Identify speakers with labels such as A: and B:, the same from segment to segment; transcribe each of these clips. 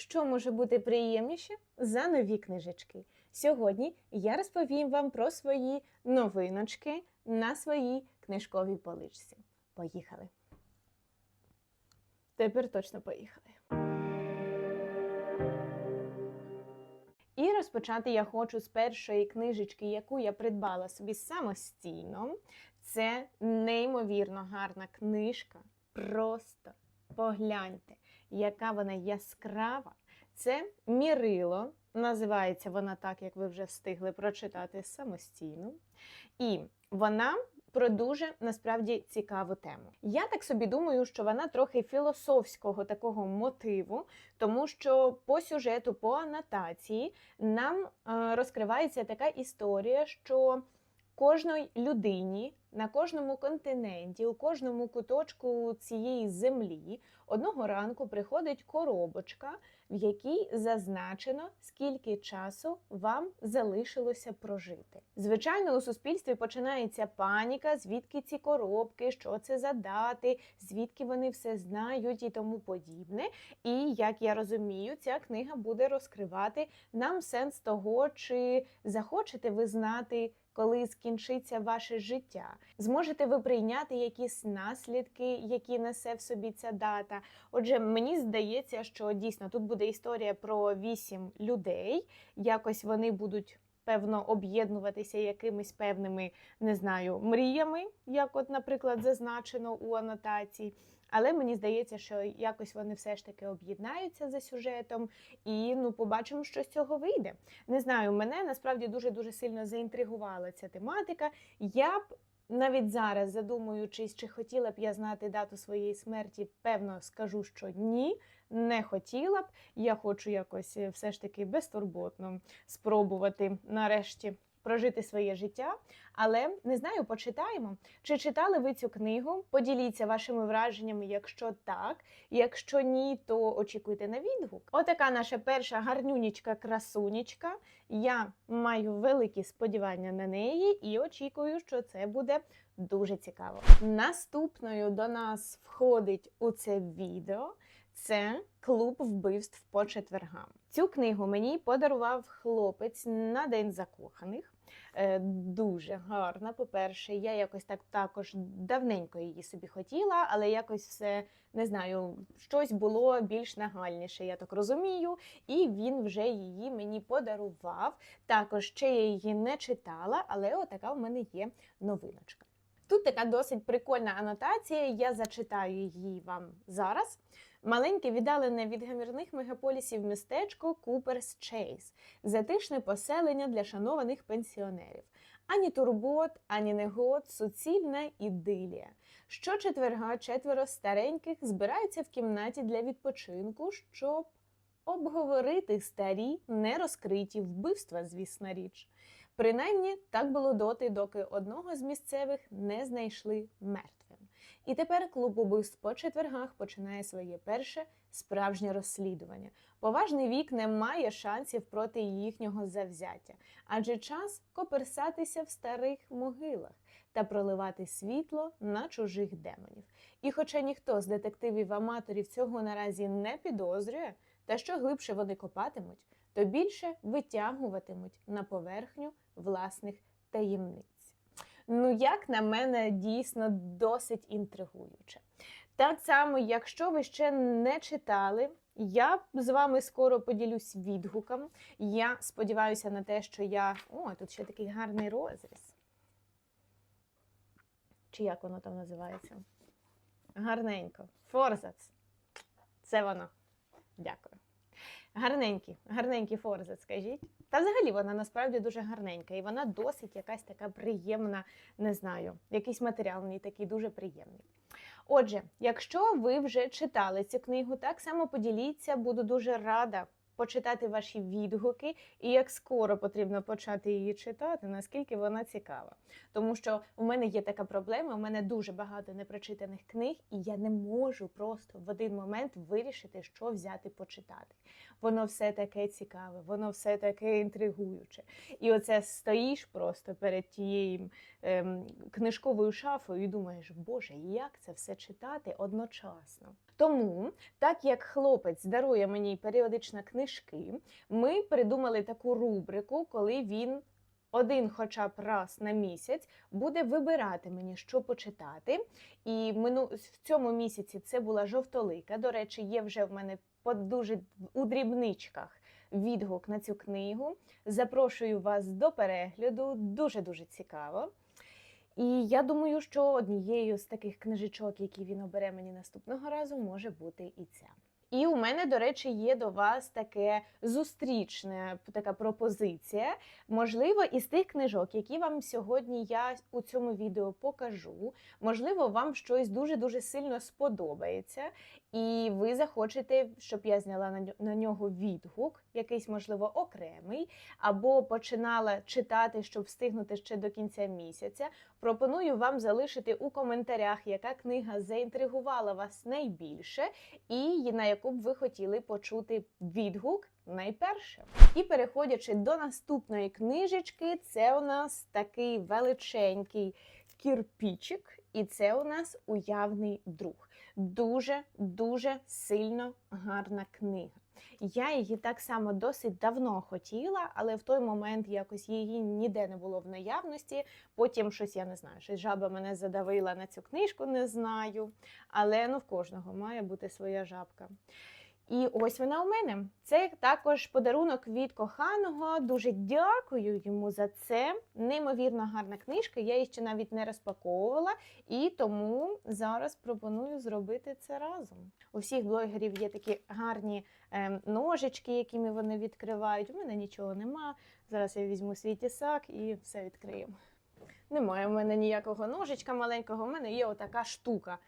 A: Що може бути приємніше за нові книжечки? Сьогодні я розповім вам про свої новиночки на своїй книжковій поличці. Поїхали! Тепер точно поїхали. І розпочати я хочу з першої книжечки, яку я придбала собі самостійно. Це неймовірно гарна книжка. Просто погляньте, яка вона яскрава. Це мірило. Називається вона так, як ви вже встигли прочитати самостійно. І вона про дуже насправді цікаву тему. Я так собі думаю, що вона трохи філософського такого мотиву, тому що по сюжету, по анотації нам е, розкривається така історія, що кожної людині на кожному континенті, у кожному куточку цієї землі одного ранку приходить коробочка, в якій зазначено, скільки часу вам залишилося прожити. Звичайно, у суспільстві починається паніка, звідки ці коробки, що це за дати, звідки вони все знають і тому подібне. І як я розумію, ця книга буде розкривати нам сенс того, чи захочете ви знати. Коли скінчиться ваше життя, зможете ви прийняти якісь наслідки, які несе в собі ця дата. Отже, мені здається, що дійсно тут буде історія про вісім людей. Якось вони будуть певно об'єднуватися якимись певними, не знаю, мріями, як, от, наприклад, зазначено у анотації. Але мені здається, що якось вони все ж таки об'єднаються за сюжетом, і ну побачимо, що з цього вийде. Не знаю, мене насправді дуже дуже сильно заінтригувала ця тематика. Я б навіть зараз, задумуючись, чи хотіла б я знати дату своєї смерті, певно скажу, що ні, не хотіла б. Я хочу якось е, все ж таки безтурботно спробувати нарешті. Прожити своє життя, але не знаю, почитаємо. Чи читали ви цю книгу? Поділіться вашими враженнями, якщо так. Якщо ні, то очікуйте на відгук. Отака наша перша гарнюнічка красунічка. Я маю великі сподівання на неї і очікую, що це буде дуже цікаво. Наступною до нас входить у це відео. Це клуб вбивств по четвергам. Цю книгу мені подарував хлопець на день закоханих. Е, Дуже гарна. По-перше, я якось так також давненько її собі хотіла, але якось все не знаю, щось було більш нагальніше, я так розумію. І він вже її мені подарував. Також ще я її не читала, але отака в мене є новиночка. Тут така досить прикольна анотація. Я зачитаю її вам зараз. Маленьке віддалене від гамірних мегаполісів містечко Куперс Чейз, затишне поселення для шанованих пенсіонерів. Ані турбот, ані негод, суцільна ідилія. Щочетверга четверо стареньких збираються в кімнаті для відпочинку, щоб обговорити старі нерозкриті вбивства, звісна річ. Принаймні так було доти, доки одного з місцевих не знайшли мертвим. І тепер клуб убивств по четвергах починає своє перше справжнє розслідування. Поважний вік не має шансів проти їхнього завзяття, адже час коперсатися в старих могилах та проливати світло на чужих демонів. І хоча ніхто з детективів-аматорів цього наразі не підозрює, та що глибше вони копатимуть, то більше витягуватимуть на поверхню власних таємниць. Ну, як на мене, дійсно досить інтригуюче. Так само, якщо ви ще не читали, я з вами скоро поділюсь відгуком. Я сподіваюся на те, що я. О, тут ще такий гарний розріз. Чи як воно там називається? Гарненько. Форзац. Це воно. Дякую. Гарненький, гарненький форзац, скажіть. Та взагалі вона насправді дуже гарненька, і вона досить якась така приємна, не знаю, якийсь матеріал в такий дуже приємний. Отже, якщо ви вже читали цю книгу, так само поділіться, буду дуже рада почитати ваші відгуки і як скоро потрібно почати її читати, наскільки вона цікава. Тому що у мене є така проблема, у мене дуже багато непрочитаних книг, і я не можу просто в один момент вирішити, що взяти почитати. Воно все таке цікаве, воно все таке інтригуюче. І оце стоїш просто перед тією ем, книжковою шафою і думаєш, Боже, як це все читати одночасно. Тому, так як хлопець дарує мені періодично книжки, ми придумали таку рубрику, коли він один, хоча б раз на місяць, буде вибирати мені, що почитати. І в цьому місяці це була жовтолика. До речі, є вже в мене по дуже у дрібничках відгук на цю книгу. Запрошую вас до перегляду, дуже дуже цікаво. І я думаю, що однією з таких книжечок, які він обере мені наступного разу, може бути і ця. І у мене, до речі, є до вас таке зустрічне така пропозиція. Можливо, із тих книжок, які вам сьогодні я у цьому відео покажу, можливо, вам щось дуже дуже сильно сподобається, і ви захочете, щоб я зняла на ньо- на нього відгук, якийсь, можливо, окремий, або починала читати, щоб встигнути ще до кінця місяця. Пропоную вам залишити у коментарях, яка книга заінтригувала вас найбільше, і на яку б ви хотіли почути відгук найперше. І переходячи до наступної книжечки, це у нас такий величенький кірпічик, і це у нас уявний друг. Дуже дуже сильно гарна книга. Я її так само досить давно хотіла, але в той момент якось її ніде не було в наявності. Потім щось я не знаю, щось жаба мене задавила на цю книжку, не знаю. Але ну в кожного має бути своя жабка. І ось вона у мене. Це також подарунок від коханого. Дуже дякую йому за це. Неймовірно гарна книжка. Я її ще навіть не розпаковувала, і тому зараз пропоную зробити це разом. У всіх блогерів є такі гарні ем, ножички, якими вони відкривають. У мене нічого нема. Зараз я візьму свій тісак і все відкриємо. Немає в мене ніякого ножичка маленького, у мене є отака штука.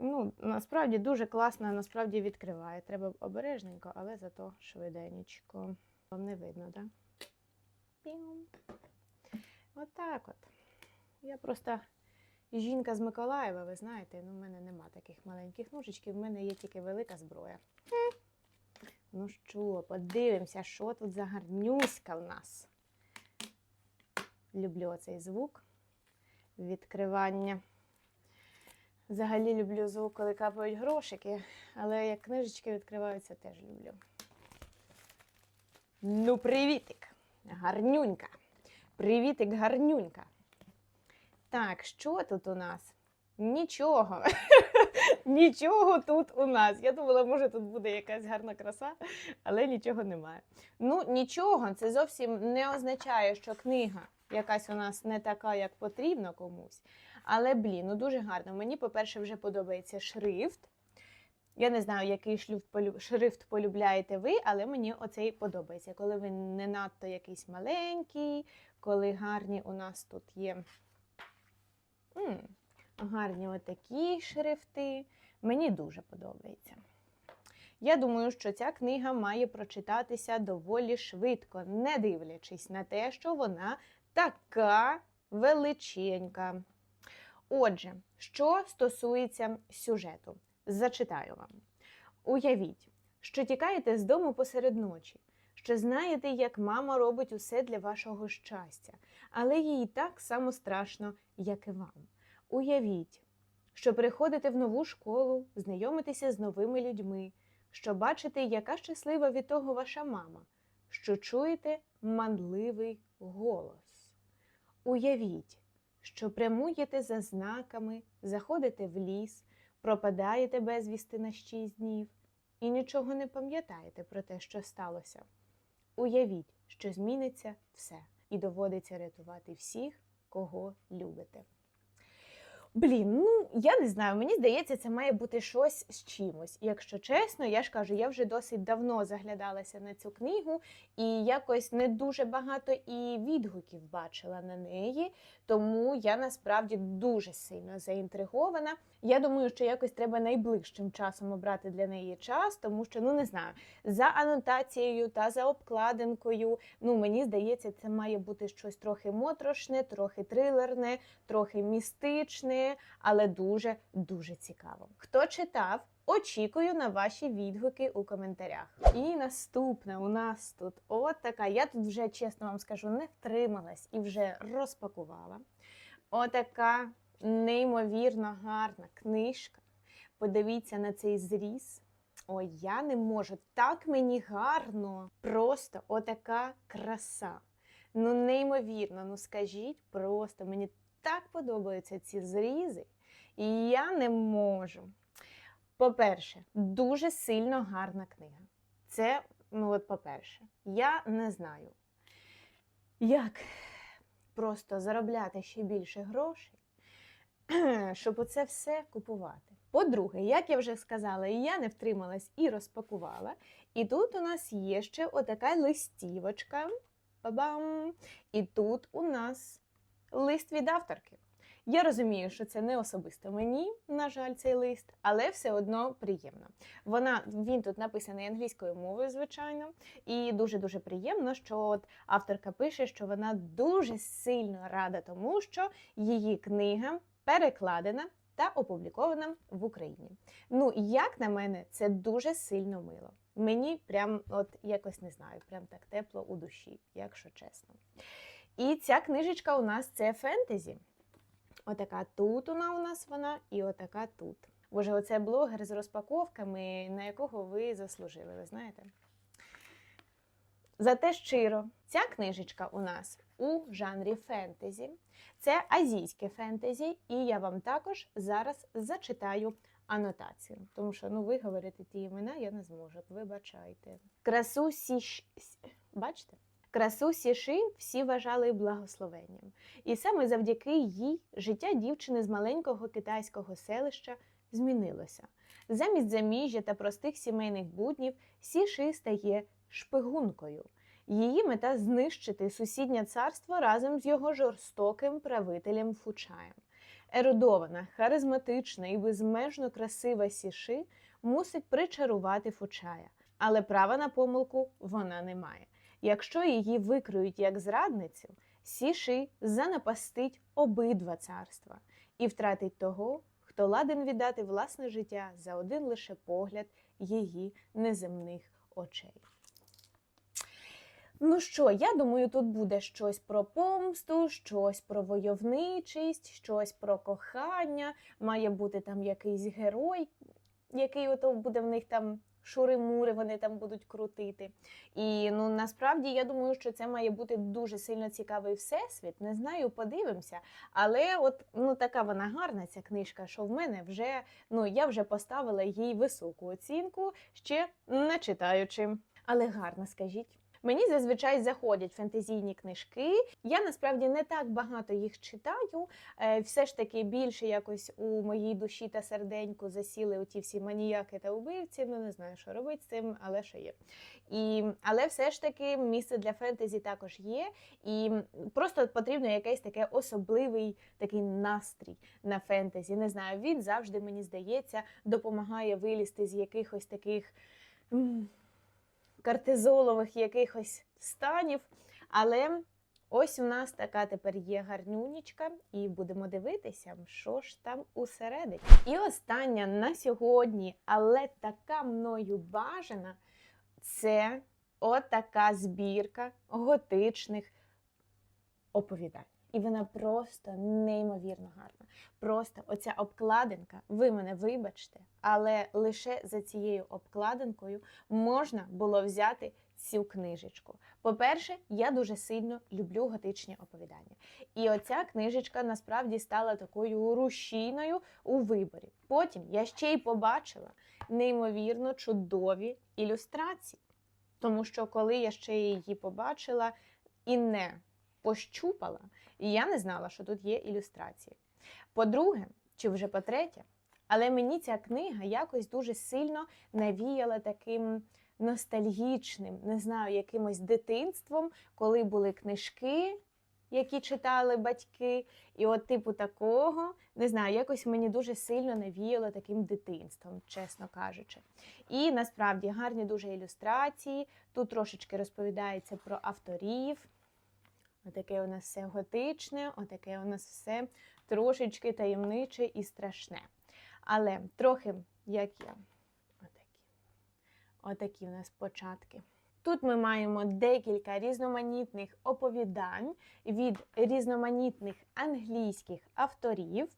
A: Ну, насправді дуже класно, насправді відкриває. Треба обережненько, але зато швиденечко. Вам не видно, так? Да? Отак от. Я просто жінка з Миколаєва, ви знаєте, ну в мене нема таких маленьких ножичків, в мене є тільки велика зброя. Ну що, подивимося, що тут за гарнюська в нас. Люблю цей звук відкривання. Взагалі люблю звук, коли капають грошики, але як книжечки відкриваються, теж люблю. Ну, привітик! Гарнюнька! Привітик, гарнюнька! Так, що тут у нас? Нічого. Нічого тут у нас. Я думала, може тут буде якась гарна краса, але нічого немає. Ну, нічого, це зовсім не означає, що книга якась у нас не така, як потрібно комусь. Але, блін, ну дуже гарно. Мені, по-перше, вже подобається шрифт. Я не знаю, який шрифт полюбляєте ви, але мені оцей подобається. Коли він не надто якийсь маленький, коли гарні у нас тут є м, гарні отакі шрифти. Мені дуже подобається. Я думаю, що ця книга має прочитатися доволі швидко, не дивлячись на те, що вона така величенька. Отже, що стосується сюжету, зачитаю вам. Уявіть, що тікаєте з дому посеред ночі, що знаєте, як мама робить усе для вашого щастя, але їй так само страшно, як і вам. Уявіть, що приходите в нову школу, знайомитеся з новими людьми, що бачите, яка щаслива від того ваша мама, що чуєте манливий голос. Уявіть, що прямуєте за знаками, заходите в ліс, пропадаєте безвісти на шість днів і нічого не пам'ятаєте про те, що сталося. Уявіть, що зміниться все, і доводиться рятувати всіх, кого любите. Блін, ну я не знаю. Мені здається, це має бути щось з чимось. Якщо чесно, я ж кажу, я вже досить давно заглядалася на цю книгу, і якось не дуже багато і відгуків бачила на неї. Тому я насправді дуже сильно заінтригована. Я думаю, що якось треба найближчим часом обрати для неї час, тому що ну не знаю, за анотацією та за обкладинкою. Ну мені здається, це має бути щось трохи моторошне, трохи трилерне, трохи містичне, але дуже дуже цікаво. Хто читав? Очікую на ваші відгуки у коментарях. І наступне у нас тут от така. Я тут вже чесно вам скажу, не втрималась і вже розпакувала. Отака неймовірно гарна книжка. Подивіться на цей зріз. Ой, я не можу. Так мені гарно. Просто отака краса. Ну, неймовірно, ну скажіть, просто мені так подобаються ці зрізи, і я не можу. По-перше, дуже сильно гарна книга. Це, ну от, по-перше, я не знаю, як просто заробляти ще більше грошей, щоб оце все купувати. По-друге, як я вже сказала, я не втрималась і розпакувала. І тут у нас є ще отака листівочка. Ба-бам! І тут у нас лист від авторки. Я розумію, що це не особисто мені, на жаль, цей лист, але все одно приємно. Вона він тут написаний англійською мовою, звичайно, і дуже дуже приємно, що от авторка пише, що вона дуже сильно рада тому, що її книга перекладена та опублікована в Україні. Ну, як на мене, це дуже сильно мило. Мені прям, от якось не знаю, прям так тепло у душі, якщо чесно. І ця книжечка у нас це фентезі. Отака тут вона у нас вона, і отака тут. Боже, оце блогер з розпаковками, на якого ви заслужили, ви знаєте? Зате щиро, ця книжечка у нас у жанрі фентезі. Це азійське фентезі, і я вам також зараз зачитаю анотацію. Тому що ну, виговорити ті імена я не зможу. Вибачайте. Красу сіш... Бачите? Красу сіши всі вважали благословенням. І саме завдяки їй життя дівчини з маленького китайського селища змінилося. Замість заміжжя та простих сімейних буднів сіши стає шпигункою. Її мета знищити сусіднє царство разом з його жорстоким правителем Фучаєм. Ерудована, харизматична і безмежно красива сіши мусить причарувати Фучая, але права на помилку вона не має. Якщо її викриють як зрадницю, Сіши занапастить обидва царства і втратить того, хто ладен віддати власне життя за один лише погляд її неземних очей. Ну що, я думаю, тут буде щось про помсту, щось про войовничість, щось про кохання. Має бути там якийсь герой, який ото буде в них там шури-мури, вони там будуть крутити. І ну насправді я думаю, що це має бути дуже сильно цікавий всесвіт. Не знаю, подивимося. Але от ну така вона гарна, ця книжка, що в мене вже ну я вже поставила їй високу оцінку, ще не читаючи. Але гарна, скажіть. Мені зазвичай заходять фентезійні книжки. Я насправді не так багато їх читаю. Е, Все ж таки більше якось у моїй душі та серденьку засіли оті всі маніяки та убивці. Ну не знаю, що робити з цим, але що є. І, Але все ж таки місце для фентезі також є. І просто потрібно якийсь таке особливий такий настрій на фентезі. Не знаю, він завжди мені здається допомагає вилізти з якихось таких. Кортизолових якихось станів. Але ось у нас така тепер є гарнюнічка, і будемо дивитися, що ж там усередині. І остання на сьогодні, але така мною бажана, це отака збірка готичних оповідань. І вона просто неймовірно гарна. Просто оця обкладинка, ви мене вибачте, але лише за цією обкладинкою можна було взяти цю книжечку. По-перше, я дуже сильно люблю готичні оповідання. І оця книжечка насправді стала такою рушійною у виборі. Потім я ще й побачила неймовірно чудові ілюстрації. Тому що коли я ще її побачила і не пощупала, і я не знала, що тут є ілюстрації. По-друге, чи вже по третє. Але мені ця книга якось дуже сильно навіяла таким ностальгічним, не знаю, якимось дитинством, коли були книжки, які читали батьки. І от, типу, такого, не знаю, якось мені дуже сильно навіяло таким дитинством, чесно кажучи. І насправді гарні дуже ілюстрації. Тут трошечки розповідається про авторів. Отаке у нас все готичне, отаке у нас все трошечки таємниче і страшне. Але трохи як я. Отакі. Отакі у нас початки. Тут ми маємо декілька різноманітних оповідань від різноманітних англійських авторів.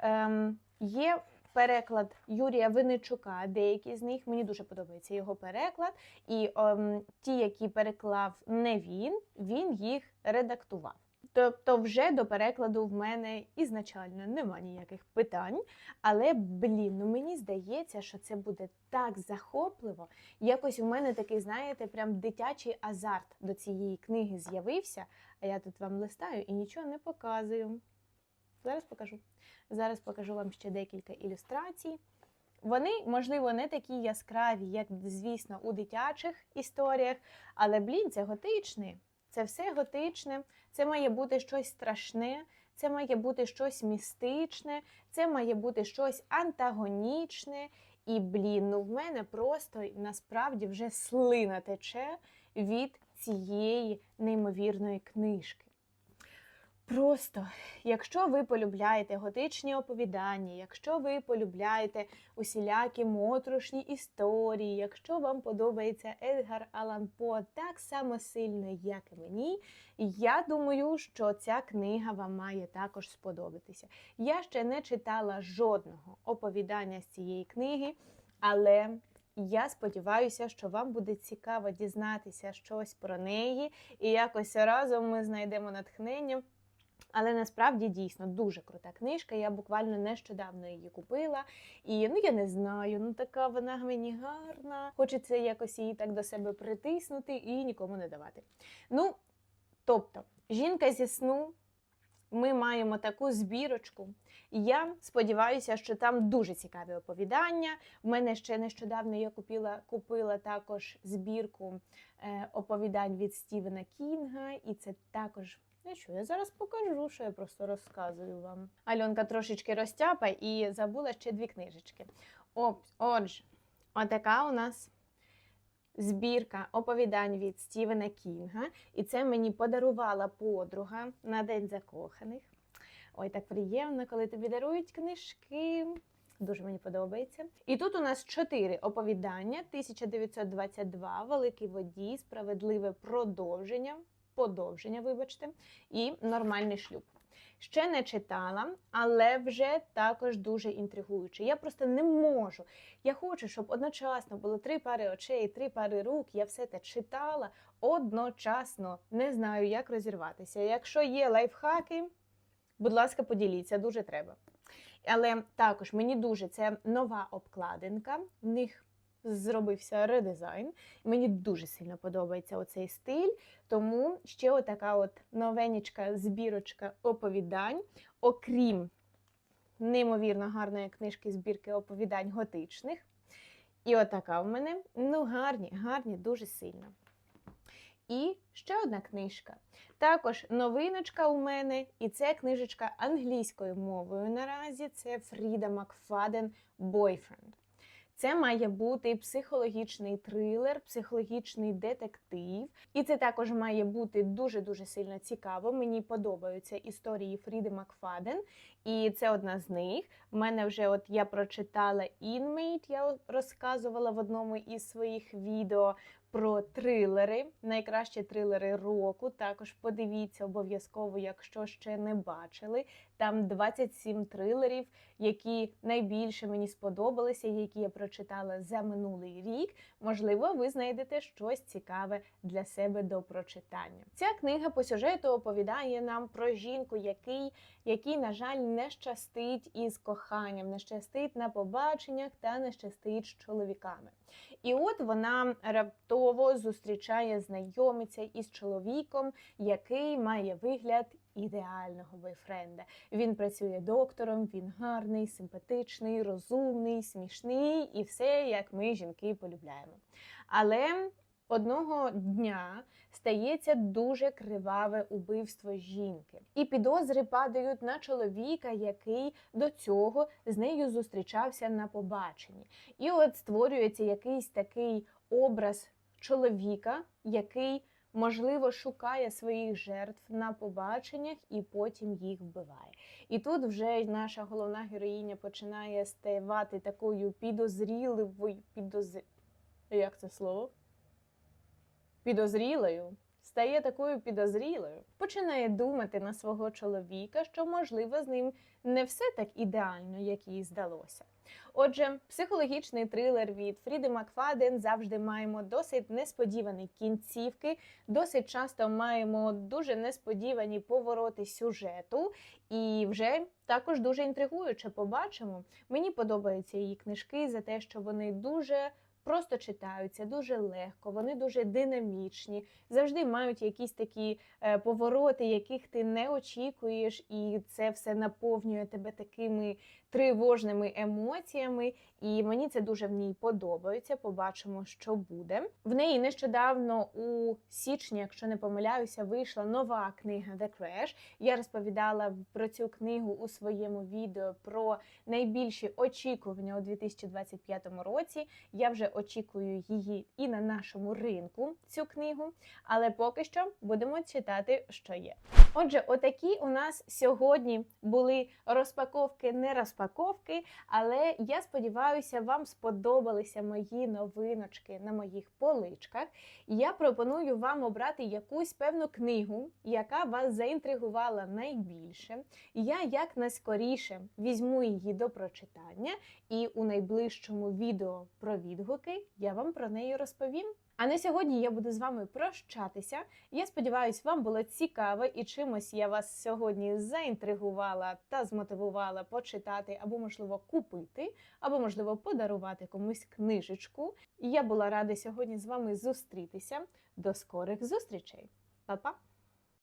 A: Ем, є переклад Юрія Винничука, деякі з них. Мені дуже подобається його переклад. І ем, ті, які переклав не він, він їх редактував. Тобто, вже до перекладу в мене ізначально нема ніяких питань. Але, блін, ну мені здається, що це буде так захопливо. Якось у мене такий, знаєте, прям дитячий азарт до цієї книги з'явився. А я тут вам листаю і нічого не показую. Зараз покажу. Зараз покажу вам ще декілька ілюстрацій. Вони, можливо, не такі яскраві, як, звісно, у дитячих історіях, але, блін, це готичне. Це все готичне, це має бути щось страшне, це має бути щось містичне, це має бути щось антагонічне. І, блін, ну в мене просто насправді вже слина тече від цієї неймовірної книжки. Просто, якщо ви полюбляєте готичні оповідання, якщо ви полюбляєте усілякі моторошні історії, якщо вам подобається Едгар Алан По так само сильно, як і мені, я думаю, що ця книга вам має також сподобатися. Я ще не читала жодного оповідання з цієї книги, але я сподіваюся, що вам буде цікаво дізнатися щось про неї, і якось разом ми знайдемо натхнення. Але насправді дійсно дуже крута книжка. Я буквально нещодавно її купила. І ну я не знаю, ну така вона мені гарна. Хочеться якось її так до себе притиснути і нікому не давати. Ну, тобто, жінка зі сну. Ми маємо таку збірочку. Я сподіваюся, що там дуже цікаві оповідання. У мене ще нещодавно я купила купила також збірку е, оповідань від Стівена Кінга, і це також Ну що, я зараз покажу, що я просто розказую вам. Альонка трошечки розтяпа і забула ще дві книжечки. Отже, отака у нас збірка оповідань від Стівена Кінга. І це мені подарувала подруга на День закоханих. Ой, так приємно, коли тобі дарують книжки. Дуже мені подобається. І тут у нас чотири оповідання: 1922, Великий водій, справедливе продовження подовження, вибачте, і нормальний шлюб. Ще не читала, але вже також дуже інтригуюче. Я просто не можу. Я хочу, щоб одночасно було три пари очей, три пари рук. Я все це читала одночасно. Не знаю, як розірватися. Якщо є лайфхаки, будь ласка, поділіться, дуже треба. Але також мені дуже це нова обкладинка. В них зробився редизайн. Мені дуже сильно подобається оцей стиль, тому ще отака от новенічка збірочка оповідань, окрім неймовірно гарної книжки збірки оповідань готичних. І отака в мене. Ну, гарні, гарні, дуже сильно. І ще одна книжка. Також новиночка у мене, і це книжечка англійською мовою наразі. Це Фріда Макфаден Бойфренд. Це має бути психологічний трилер, психологічний детектив. І це також має бути дуже-дуже сильно цікаво. Мені подобаються історії Фріди Макфаден, і це одна з них. У мене вже от я прочитала Inmate, я розказувала в одному із своїх відео про трилери, найкращі трилери року. Також подивіться обов'язково, якщо ще не бачили. Там 27 трилерів, які найбільше мені сподобалися, які я прочитала за минулий рік. Можливо, ви знайдете щось цікаве для себе до прочитання. Ця книга по сюжету оповідає нам про жінку, який, який, на жаль, не щастить із коханням, не щастить на побаченнях та не щастить з чоловіками. І от вона раптово зустрічає знайомиться із чоловіком, який має вигляд ідеального бойфренда. Він працює доктором, він гарний, симпатичний, розумний, смішний і все, як ми жінки полюбляємо. Але одного дня стається дуже криваве убивство жінки, і підозри падають на чоловіка, який до цього з нею зустрічався на побаченні. І от створюється якийсь такий образ чоловіка, який можливо шукає своїх жертв на побаченнях і потім їх вбиває. І тут вже наша головна героїня починає ставати такою підозріливою, підозр... як це слово? Підозрілою. Стає такою підозрілою, починає думати на свого чоловіка, що можливо з ним не все так ідеально, як їй здалося. Отже, психологічний трилер від Фріди Макфаден завжди маємо досить несподівані кінцівки, досить часто маємо дуже несподівані повороти сюжету, і вже також дуже інтригуюче побачимо. Мені подобаються її книжки за те, що вони дуже. Просто читаються дуже легко, вони дуже динамічні, завжди мають якісь такі е, повороти, яких ти не очікуєш, і це все наповнює тебе такими тривожними емоціями. І мені це дуже в ній подобається. Побачимо, що буде. В неї нещодавно у січні, якщо не помиляюся, вийшла нова книга The Crash. Я розповідала про цю книгу у своєму відео про найбільші очікування у 2025 році. Я вже очікую її і на нашому ринку цю книгу, але поки що будемо читати, що є. Отже, отакі у нас сьогодні були розпаковки, не розпаковки, але я сподіваюся, вам сподобалися мої новиночки на моїх поличках. Я пропоную вам обрати якусь певну книгу, яка вас заінтригувала найбільше. Я як найскоріше візьму її до прочитання, і у найближчому відео про відгуки я вам про неї розповім. А на сьогодні я буду з вами прощатися. Я сподіваюся, вам було цікаво і чимось я вас сьогодні заінтригувала та змотивувала почитати або, можливо, купити, або, можливо, подарувати комусь книжечку. Я була рада сьогодні з вами зустрітися. До скорих зустрічей, Па-па!